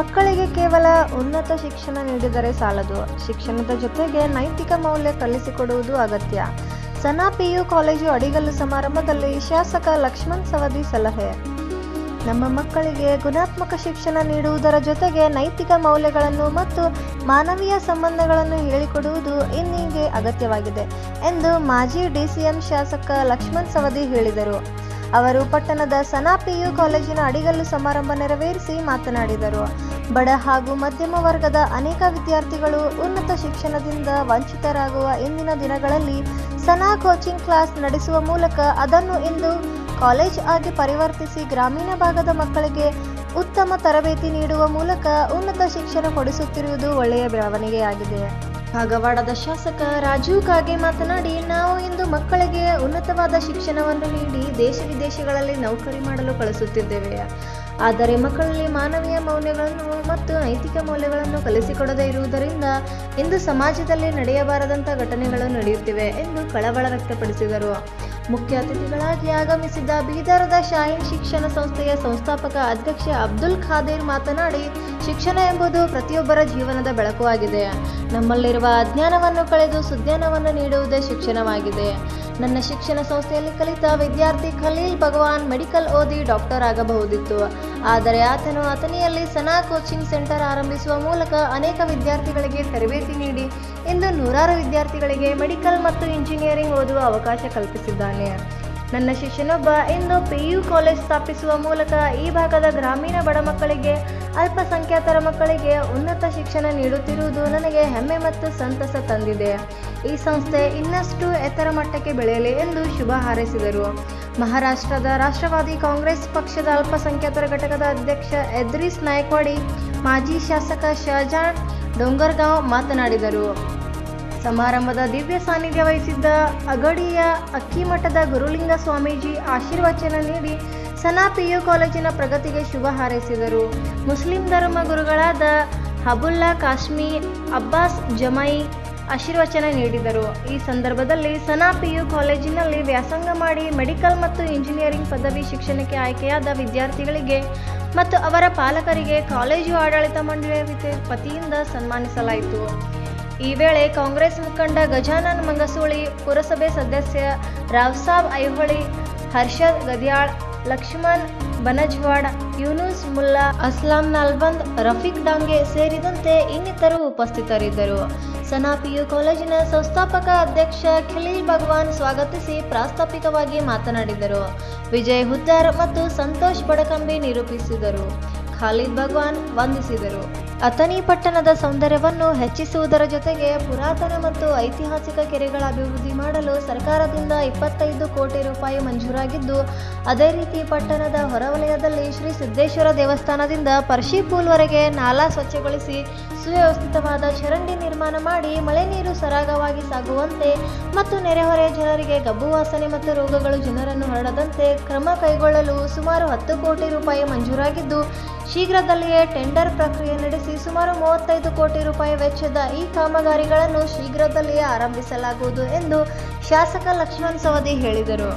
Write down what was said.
ಮಕ್ಕಳಿಗೆ ಕೇವಲ ಉನ್ನತ ಶಿಕ್ಷಣ ನೀಡಿದರೆ ಸಾಲದು. ಶಿಕ್ಷಣದ ಜೊತೆಗೆ ನೈತಿಕ ಮೌಲ್ಯ ಕಲಿಸಿಕೊಡುವುದು ಅಗತ್ಯ. ಸನಾ ಪಿಯು ಕಾಲೇಜು ಅಡಿಗಲ್ಲು ಸಮಾರಂಭದಲ್ಲಿ ಶಾಸಕ ಲಕ್ಷ್ಮಣ್ ಸವದಿ ಸಲಹೆ. ನಮ್ಮ ಮಕ್ಕಳಿಗೆ ಗುಣಾತ್ಮಕ ಶಿಕ್ಷಣ ನೀಡುವುದರ ಜೊತೆಗೆ ನೈತಿಕ ಮೌಲ್ಯಗಳನ್ನು ಮತ್ತು ಮಾನವೀಯ ಸಂಬಂಧಗಳನ್ನು ಹೇಳಿಕೊಡುವುದು ಇನ್ನೀಗೆ ಅಗತ್ಯವಾಗಿದೆ ಎಂದು ಮಾಜಿ ಡಿಸಿಎಂ ಶಾಸಕ ಲಕ್ಷ್ಮಣ್ ಸವದಿ ಹೇಳಿದರು. ಅವರು ಪಟ್ಟಣದ ಸನಾ ಪಿಯು ಕಾಲೇಜಿನ ಅಡಿಗಲ್ಲು ಸಮಾರಂಭ ನೆರವೇರಿಸಿ ಮಾತನಾಡಿದರು. ಬಡ ಹಾಗೂ ಮಧ್ಯಮ ವರ್ಗದ ಅನೇಕ ವಿದ್ಯಾರ್ಥಿಗಳು ಉನ್ನತ ಶಿಕ್ಷಣದಿಂದ ವಂಚಿತರಾಗುವ ಇಂದಿನ ದಿನಗಳಲ್ಲಿ ಸನಾ ಕೋಚಿಂಗ್ ಕ್ಲಾಸ್ ನಡೆಸುವ ಮೂಲಕ ಅದನ್ನು ಇಂದು ಕಾಲೇಜ್ ಆಗಿ ಪರಿವರ್ತಿಸಿ ಗ್ರಾಮೀಣ ಭಾಗದ ಮಕ್ಕಳಿಗೆ ಉತ್ತಮ ತರಬೇತಿ ನೀಡುವ ಮೂಲಕ ಉನ್ನತ ಶಿಕ್ಷಣ ಕೊಡಿಸುತ್ತಿರುವುದು ಒಳ್ಳೆಯ ಬೆಳವಣಿಗೆಯಾಗಿದೆ. ಕಾಗವಾಡದ ಶಾಸಕ ರಾಜೀವ್ ಕಾಗೆ ಮಾತನಾಡಿ, ನಾವು ಇಂದು ಮಕ್ಕಳಿಗೆ ಉನ್ನತವಾದ ಶಿಕ್ಷಣವನ್ನು ನೀಡಿ ದೇಶ ವಿದೇಶಗಳಲ್ಲಿ ನೌಕರಿ ಮಾಡಲು ಕಳಿಸುತ್ತಿದ್ದೇವೆ. ಆದರೆ ಮಕ್ಕಳಲ್ಲಿ ಮಾನವೀಯ ಮೌಲ್ಯಗಳನ್ನು ಮತ್ತು ನೈತಿಕ ಮೌಲ್ಯಗಳನ್ನು ಕಲಿಸಿಕೊಡದೇ ಇರುವುದರಿಂದ ಇಂದು ಸಮಾಜದಲ್ಲಿ ನಡೆಯಬಾರದಂಥ ಘಟನೆಗಳು ನಡೆಯುತ್ತಿವೆ ಎಂದು ಕಳವಳ ವ್ಯಕ್ತಪಡಿಸಿದರು. ಮುಖ್ಯ ಅತಿಥಿಗಳಾಗಿ ಆಗಮಿಸಿದ್ದ ಬೀದರದ ಶಾಹೀನ್ ಶಿಕ್ಷಣ ಸಂಸ್ಥೆಯ ಸಂಸ್ಥಾಪಕ ಅಧ್ಯಕ್ಷ ಅಬ್ದುಲ್ ಖಾದೀರ್ ಮಾತನಾಡಿ, ಶಿಕ್ಷಣ ಎಂಬುದು ಪ್ರತಿಯೊಬ್ಬರ ಜೀವನದ ಬೆಳಕು ಆಗಿದೆ. ನಮ್ಮಲ್ಲಿರುವ ಅಜ್ಞಾನವನ್ನು ಕಳೆದು ಸುಜ್ಞಾನವನ್ನು ನೀಡುವುದೇ ಶಿಕ್ಷಣವಾಗಿದೆ. ನನ್ನ ಶಿಕ್ಷಣ ಸಂಸ್ಥೆಯಲ್ಲಿ ಕಲಿತ ವಿದ್ಯಾರ್ಥಿ ಖಲೀಲ್ ಭಗವಾನ್ ಮೆಡಿಕಲ್ ಓದಿ ಡಾಕ್ಟರ್ ಆಗಬಹುದಿತ್ತು. ಆದರೆ ಆತನು ಅಥನಿಯಲ್ಲಿ ಸನಾ ಕೋಚಿಂಗ್ ಸೆಂಟರ್ ಆರಂಭಿಸುವ ಮೂಲಕ ಅನೇಕ ವಿದ್ಯಾರ್ಥಿಗಳಿಗೆ ತರಬೇತಿ ನೀಡಿ ಇಂದು ನೂರಾರು ವಿದ್ಯಾರ್ಥಿಗಳಿಗೆ ಮೆಡಿಕಲ್ ಮತ್ತು ಇಂಜಿನಿಯರಿಂಗ್ ಓದುವ ಅವಕಾಶ ಕಲ್ಪಿಸಿದ್ದಾನೆ. ನನ್ನ ಶಿಷ್ಯನೊಬ್ಬ ಇಂದು ಪಿಯು ಕಾಲೇಜ್ ಸ್ಥಾಪಿಸುವ ಮೂಲಕ ಈ ಭಾಗದ ಗ್ರಾಮೀಣ ಬಡ ಮಕ್ಕಳಿಗೆ, ಅಲ್ಪಸಂಖ್ಯಾತರ ಮಕ್ಕಳಿಗೆ ಉನ್ನತ ಶಿಕ್ಷಣ ನೀಡುತ್ತಿರುವುದು ನನಗೆ ಹೆಮ್ಮೆ ಮತ್ತು ಸಂತಸ ತಂದಿದೆ. ಈ ಸಂಸ್ಥೆ ಇನ್ನಷ್ಟು ಎತ್ತರ ಮಟ್ಟಕ್ಕೆ ಬೆಳೆಯಲಿ ಎಂದು ಶುಭ ಹಾರೈಸಿದರು. ಮಹಾರಾಷ್ಟ್ರದ ರಾಷ್ಟ್ರವಾದಿ ಕಾಂಗ್ರೆಸ್ ಪಕ್ಷದ ಅಲ್ಪಸಂಖ್ಯಾತರ ಘಟಕದ ಅಧ್ಯಕ್ಷ ಎದ್ರಿಸ್ ನಾಯಕ್ವಾಡಿ, ಮಾಜಿ ಶಾಸಕ ಶಹಜಾನ್ ಡೊಂಗರ್ಗಾಂವ್ ಮಾತನಾಡಿದರು. ಸಮಾರಂಭದ ದಿವ್ಯ ಸಾನ್ನಿಧ್ಯ ವಹಿಸಿದ್ದ ಅಗಡಿಯ ಅಕ್ಕಿಮಠದ ಗುರುಲಿಂಗ ಸ್ವಾಮೀಜಿ ಆಶೀರ್ವಚನ ನೀಡಿ ಸನಾ ಪಿಯು ಕಾಲೇಜಿನ ಪ್ರಗತಿಗೆ ಶುಭ ಹಾರೈಸಿದರು. ಮುಸ್ಲಿಂ ಧರ್ಮ ಗುರುಗಳಾದ ಹಬುಲ್ಲಾ ಕಾಶ್ಮೀರ್, ಅಬ್ಬಾಸ್ ಜಮೈ ಆಶೀರ್ವಚನ ನೀಡಿದರು. ಈ ಸಂದರ್ಭದಲ್ಲಿ ಸನಾ ಪಿಯು ಕಾಲೇಜಿನಲ್ಲಿ ವ್ಯಾಸಂಗ ಮಾಡಿ ಮೆಡಿಕಲ್ ಮತ್ತು ಇಂಜಿನಿಯರಿಂಗ್ ಪದವಿ ಶಿಕ್ಷಣಕ್ಕೆ ಆಯ್ಕೆಯಾದ ವಿದ್ಯಾರ್ಥಿಗಳಿಗೆ ಮತ್ತು ಅವರ ಪಾಲಕರಿಗೆ ಕಾಲೇಜು ಆಡಳಿತ ಮಂಡಳಿಯ ವತಿಯಿಂದ ಸನ್ಮಾನಿಸಲಾಯಿತು. ಈ ವೇಳೆ ಕಾಂಗ್ರೆಸ್ ಮುಖಂಡ ಗಜಾನನ್ ಮಂಗಸೂಳಿ, ಪುರಸಭೆ ಸದಸ್ಯ ರಾವ್ಸಾಬ್ ಐಹೊಳಿ, ಹರ್ಷದ್ ಗದ್ಯಾಳ್, ಲಕ್ಷ್ಮಣ್ ಬನಜ್ವಾಡ್, ಯೂನುಸ್ ಮುಲ್ಲಾ, ಅಸ್ಲಾಂ ನಲ್ಬಂದ್, ರಫೀಕ್ ಡಾಂಗೆ ಸೇರಿದಂತೆ ಇನ್ನಿತರು ಉಪಸ್ಥಿತರಿದ್ದರು. ಸನಾಪಿಯು ಕಾಲೇಜಿನ ಸಂಸ್ಥಾಪಕ ಅಧ್ಯಕ್ಷ ಖಲೀಲ್ ಭಗವಾನ್ ಸ್ವಾಗತಿಸಿ ಪ್ರಾಸ್ತಾಪಿಕವಾಗಿ ಮಾತನಾಡಿದರು. ವಿಜಯ್ ಹುದ್ದಾರ್ ಮತ್ತು ಸಂತೋಷ್ ಬಡಕಂಬಿ ನಿರೂಪಿಸಿದರು. ಖಾಲಿದ್ ಭಗವಾನ್ ವಂದಿಸಿದರು. ಅಥಣಿ ಪಟ್ಟಣದ ಸೌಂದರ್ಯವನ್ನು ಹೆಚ್ಚಿಸುವುದರ ಜೊತೆಗೆ ಪುರಾತನ ಮತ್ತು ಐತಿಹಾಸಿಕ ಕೆರೆಗಳ ಅಭಿವೃದ್ಧಿ ಮಾಡಲು ಸರ್ಕಾರದಿಂದ ಇಪ್ಪತ್ತೈದು ಕೋಟಿ ರೂಪಾಯಿ ಮಂಜೂರಾಗಿದ್ದು, ಅದೇ ರೀತಿ ಪಟ್ಟಣದ ಹೊರವಲಯದಲ್ಲಿ ಶ್ರೀ ಸಿದ್ದೇಶ್ವರ ದೇವಸ್ಥಾನದಿಂದ ಪರ್ಶಿಪೂಲ್ವರೆಗೆ ನಾಲಾ ಸ್ವಚ್ಛಗೊಳಿಸಿ ಸುವ್ಯವಸ್ಥಿತವಾದ ಚರಂಡಿ ನಿರ್ಮಾಣ ಮಾಡಿ ಮಳೆ ನೀರು ಸರಾಗವಾಗಿ ಸಾಗುವಂತೆ ಮತ್ತು ನೆರೆಹೊರೆಯ ಜನರಿಗೆ ಗಬ್ಬು ವಾಸನೆ ಮತ್ತು ರೋಗಗಳು ಜನರನ್ನು ಹರಡದಂತೆ ಕ್ರಮ ಕೈಗೊಳ್ಳಲು ಸುಮಾರು ಹತ್ತು ಕೋಟಿ ರೂಪಾಯಿ ಮಂಜೂರಾಗಿದ್ದು ಶೀಘ್ರದಲ್ಲಿಯೇ ಟೆಂಡರ್ ಪ್ರಕ್ರಿಯೆ ನಡೆಸಿ ಸುಮಾರು ಮೂವತ್ತೈದು ಕೋಟಿ ರೂಪಾಯಿ ವೆಚ್ಚದ ಈ ಕಾಮಗಾರಿಗಳನ್ನು ಶೀಘ್ರದಲ್ಲಿಯೇ ಆರಂಭಿಸಲಾಗುವುದು ಎಂದು ಶಾಸಕ ಲಕ್ಷ್ಮಣ್ ಸವದಿ ಹೇಳಿದರು.